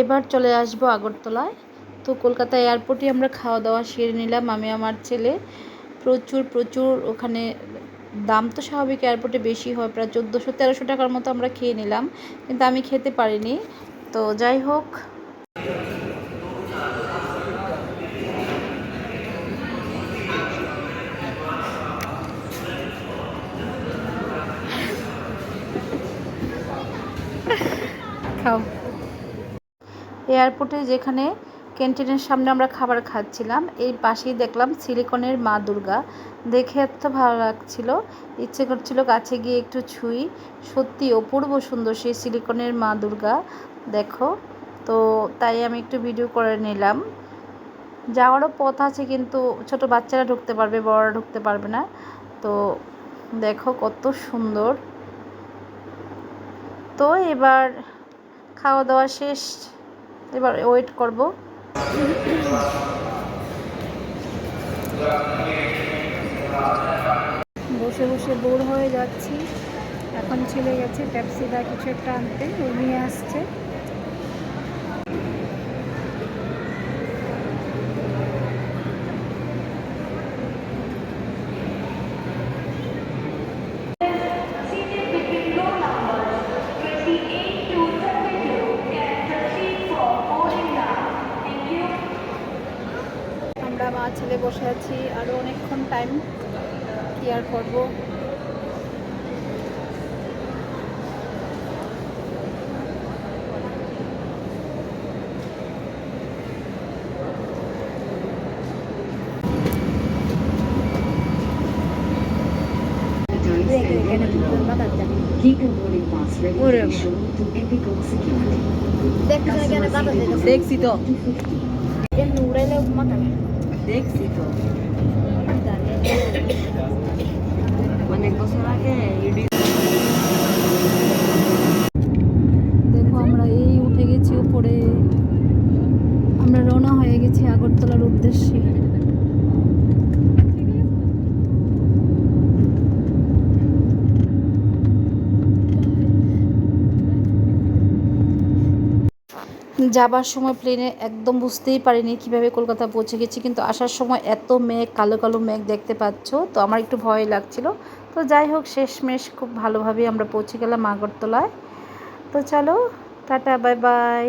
এবার চলে আসব আগরতলায়। তো কলকাতা এয়ারপোর্টে আমরা খাওয়া দাওয়া সেরে নিলাম। আমি, আমার ছেলে প্রচুর প্রচুর ওখানে দাম তো স্বাভাবিক এয়ারপোর্টে বেশি হয়। প্রায় চোদ্দোশো, তেরোশো টাকার মতো আমরা খেয়ে নিলাম। কিন্তু আমি খেতে পারিনি। তো যাই হোক। খাও। এয়ারপোর্টে যেখানে ক্যান্টিনের সামনে আমরা খাবার খাচ্ছিলাম, এই পাশেই দেখলাম সিলিকনের মা দুর্গা। দেখে এত ভালো লাগছিল। ইচ্ছে করছিল কাছে গিয়ে একটু ছুঁই। সত্যি অপূর্ব সুন্দর সেই সিলিকনের মা দুর্গা। দেখো, তো তাই আমি একটু ভিডিও করে নিলাম। যাওয়ারও পথ আছে কিন্তু ছোট বাচ্চারা ঢুকতে পারবে, বড়রা ঢুকতে পারবে না। তো দেখো কত সুন্দর। তো এবার খাওয়া দাওয়া শেষ। এবার ওয়েট করব। বসে বসে বোর হয়ে যাচ্ছি। এখন ছেলে গেছে ট্যাপসিদা কিছু একটা আনতে নিয়ে আসছে। আমরা মা ছেলে বসে আছি আরও অনেকক্ষণ টাইম কেয়ার করব? দেখছি তো। নুরেলে উপমা কেন দেখছি তো। অনেক বছর আগে দেখো, আমরা এই উঠে গেছি উপরে। আমরা রওনা হয়ে গেছি আগরতলার উদ্দেশ্যে। যাবার সময় প্লেনে একদম বুঝতেই পারিনি কীভাবে কলকাতা পৌঁছে গেছি, কিন্তু আসার সময় এত মেঘ, কালো কালো মেঘ দেখতে পাচ্ছ, তো আমার একটু ভয় লাগছিল। তো যাই হোক, শেষমেশ খুব ভালোভাবেই আমরা পৌঁছে গেলাম আগরতলায়। তো চলো, টাটা বাই বাই